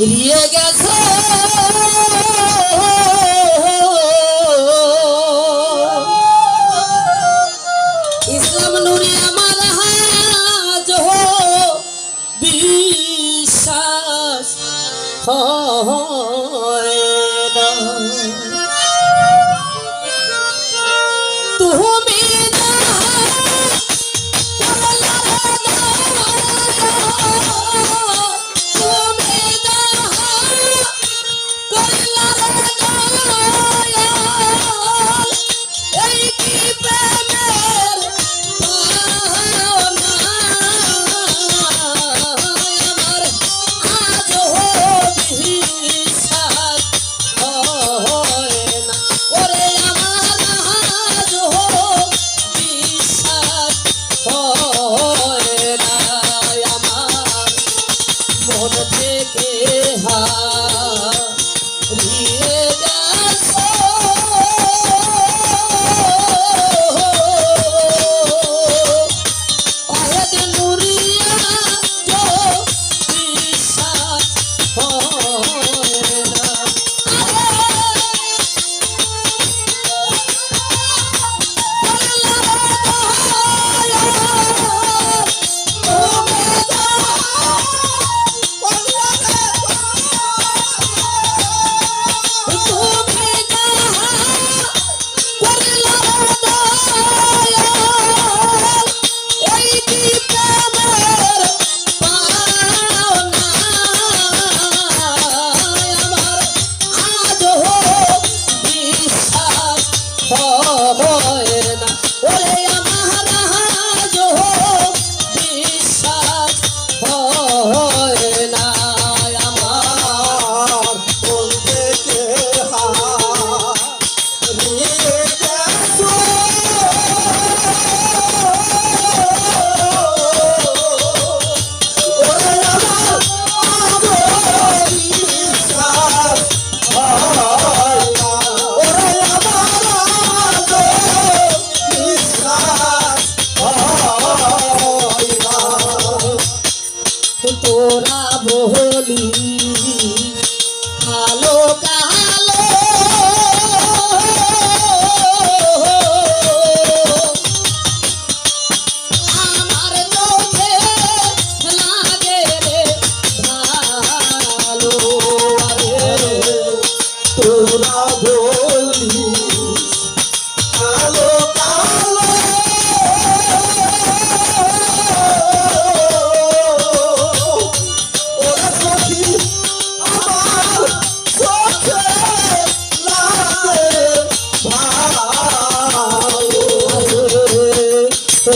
ভুলিয়ে গেছে। ইসলাম নুরে আমার হাজ বিশ্বাস হ।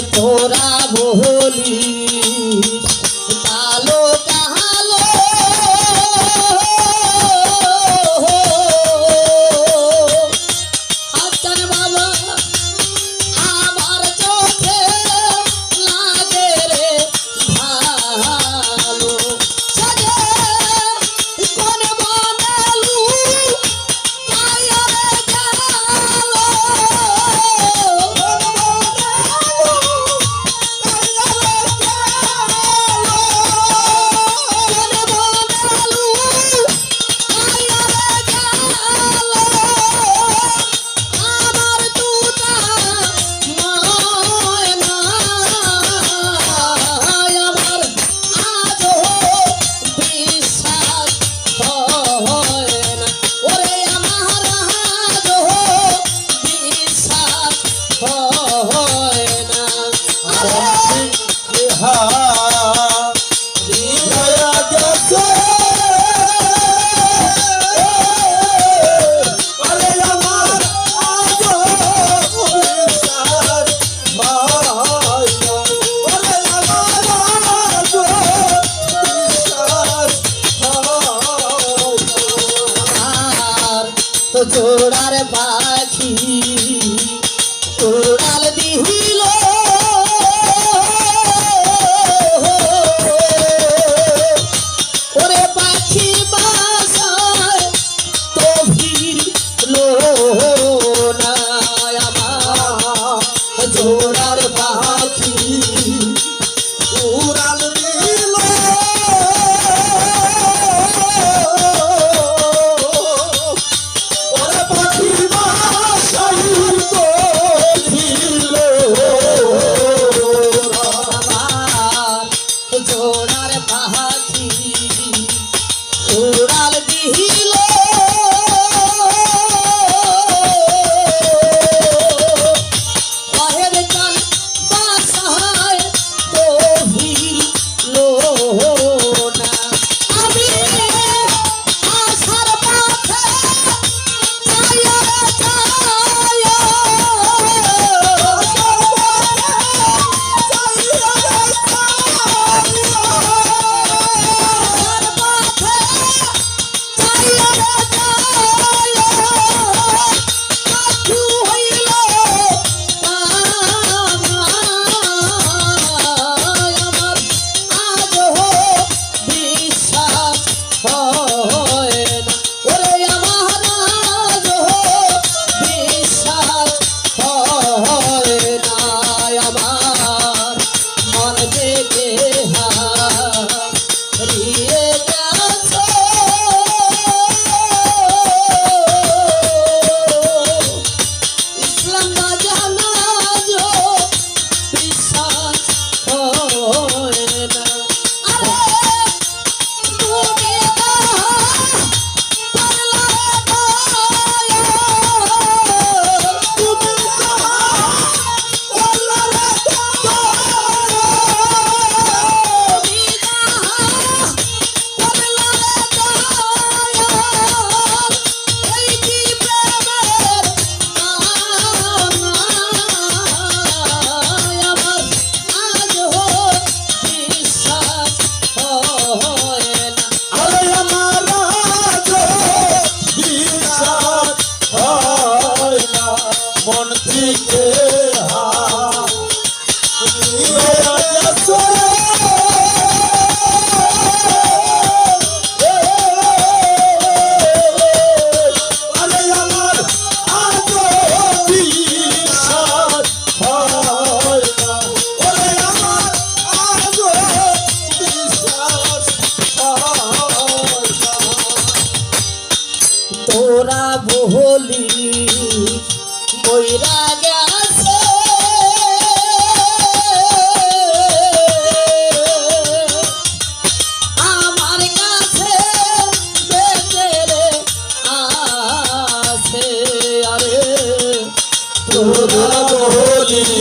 তোরা বহলি।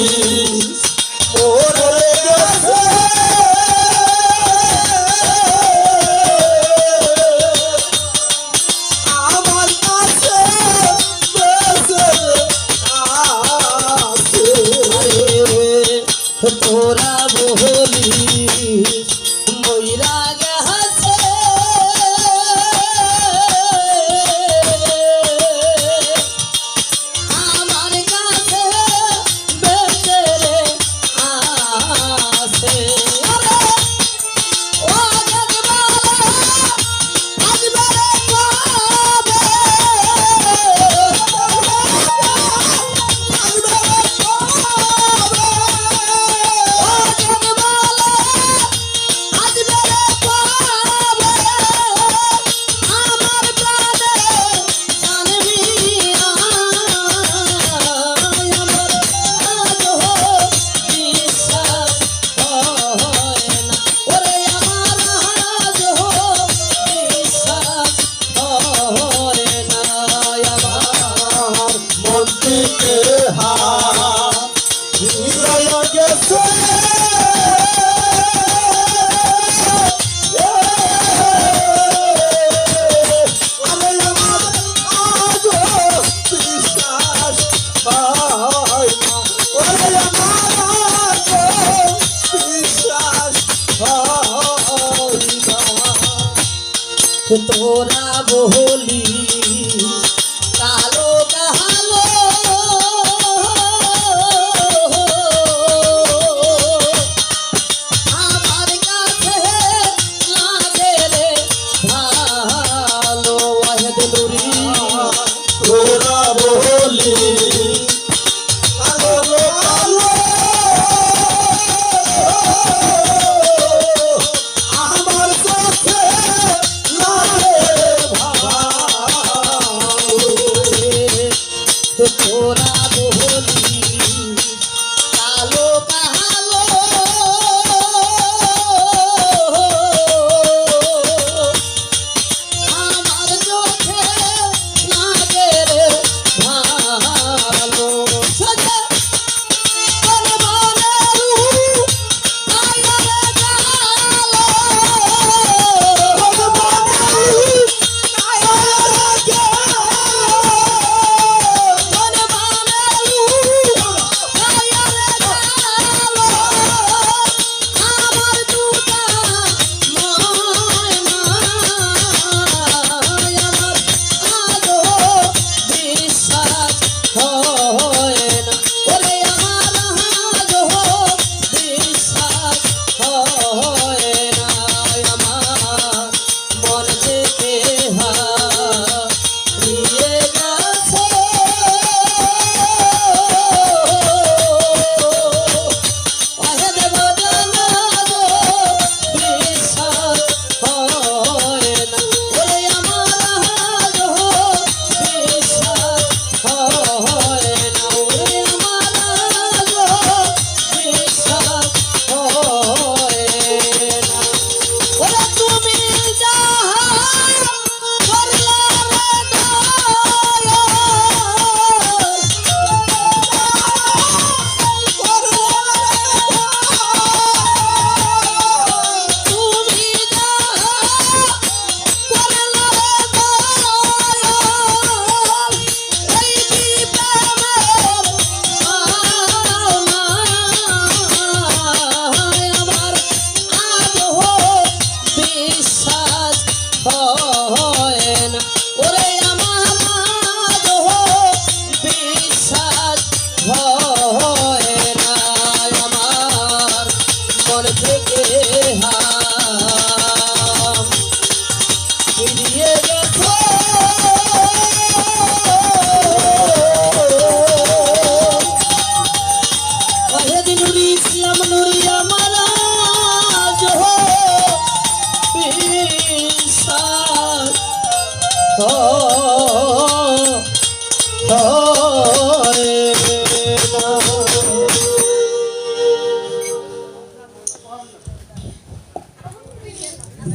mim. তোরা বহলি।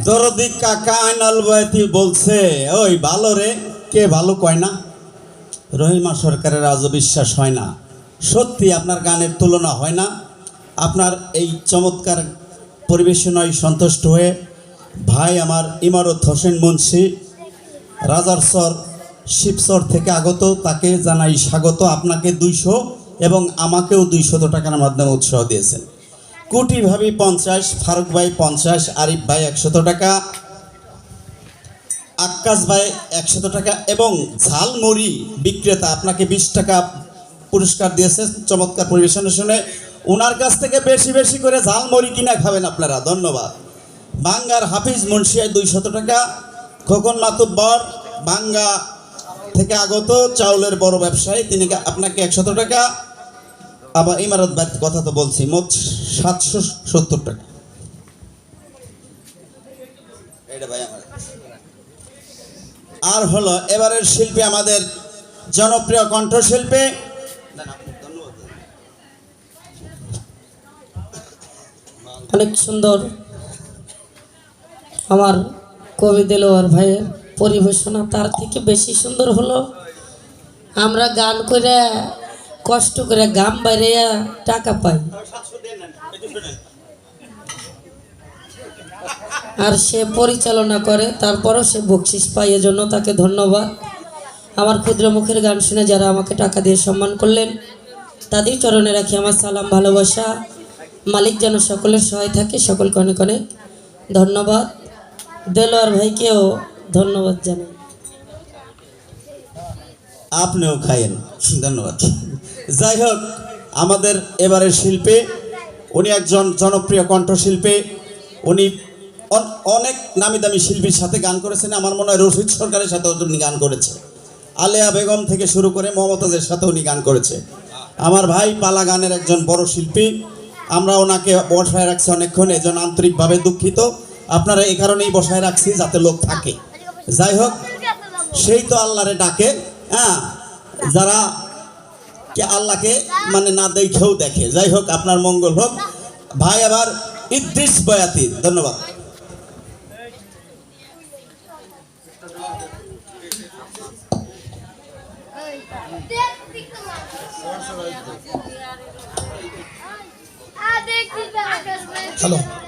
দরদি কাকা আইনাল বয়াতি বলছে, ওই ভালো রে, কে ভালো কয় না? রহিমা সরকারের আজও বিশ্বাস হয় না। সত্যি আপনার গানের তুলনা হয় না। আপনার এই চমৎকার পরিবেশনায় সন্তুষ্ট হয়ে ভাই আমার ইমারত হোসেন মুন্সি রাজারসর শিবসর থেকে আগত, তাকে জানাই স্বাগত। আপনাকে দুইশো এবং আমাকেও দুইশত টাকার মাধ্যমে উৎসাহ দিয়েছেন। কুটি ভাবি পঞ্চাশ, ফারুক ভাই পঞ্চাশ, আরিফ ভাই একশত টাকা, আক্কাস ভাই একশত টাকা এবং ঝালমুড়ি বিক্রেতা আপনাকে বিশ টাকা পুরস্কার দিয়েছে চমৎকার পরিবেশনের শুনে ওনার কাছ থেকে বেশি বেশি করে ঝালমুড়ি কিনা খাবেন আপনারা, ধন্যবাদ। বাঙ্গার হাফিজ মুন্সিয়ায় দুইশত টাকা, খোকন মাতুব্বর বাঙ্গা থেকে আগত চাউলের বড় ব্যবসায়ী, তিনি আপনাকে একশত টাকা। আবার ইমারত ভাই কথা তো বলছি, মোট সাতশো সত্তর টাকা। আর হলো, এবারের শিল্পী আমাদের জনপ্রিয় কণ্ঠশিল্পী। অনেক সুন্দর আমার কবি দেলোয়ার ভাইয়ের পরিবেশনা তার থেকে বেশি সুন্দর হলো। আমরা গান করে কষ্ট করে গাম বাইরে টাকা পাই আর সে পরিচালনা করে, তারপরও সে বকশিস পায়, এজন্য তাকে ধন্যবাদ। আমার ক্ষুদ্র মুখের গান শুনে যারা আমাকে টাকা দিয়ে সম্মান করলেন, তাদের চরণে রাখি আমার সালাম, ভালোবাসা। মালিক যেন সকলের সহায় থাকে, সকলকে অনেক অনেক ধন্যবাদ। দেলোয়ার ভাইকেও ধন্যবাদ জানাই। আপনিও খাইয়েন, ধন্যবাদ। যাই হোক, আমাদের এবারের শিল্পে, উনি একজন জনপ্রিয় কণ্ঠশিল্পী। উনি অন- অনেক নামি দামি শিল্পীর সাথে গান করেছেন, আমার মনে হয় রশিদ সরকারের সাথে উনি গান করেছে। আলেয়া বেগম থেকে শুরু করে মমতাজের সাথে উনি গান করেছে। আমার ভাই পালা গানের একজন বড় শিল্পী, আমরা ওনাকে বসায় রাখছি অনেকক্ষণ এজন্য আন্তরিকভাবে দুঃখিত। আপনারা এই কারণেই বসায় রাখছি যাতে লোক থাকে। যাই হোক, সেই তো আল্লাহরে ডাকে হ্যাঁ যারা কে আল্লাহকে মানে না দেখেও দেখে। যাই হোক, আপনার মঙ্গল হোক। ভাই, আবার ইদ্রিস বয়াতি। ধন্যবাদ। হ্যালো।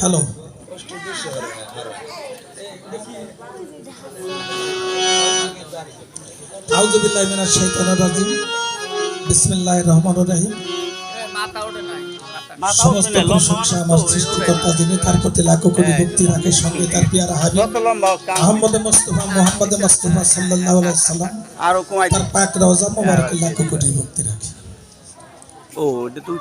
হ্যালো রাজিম। রহিম। সমস্ত প্রশংসা আমার সৃষ্টিকর্তা যিনি তার প্রতি লাখো কোটি ভক্তি রাখে সঙ্গে তার পিয়ারা হাবিব। আহমদ মুস্তফা মোহাম্মদ মুস্তফা সাল্লাল্লাহু আলাইহি সাল্লাম আরও কমাই পাক রওজা মোবারকে লাখো কোটি ভক্তি রাখে। ও এটা তুই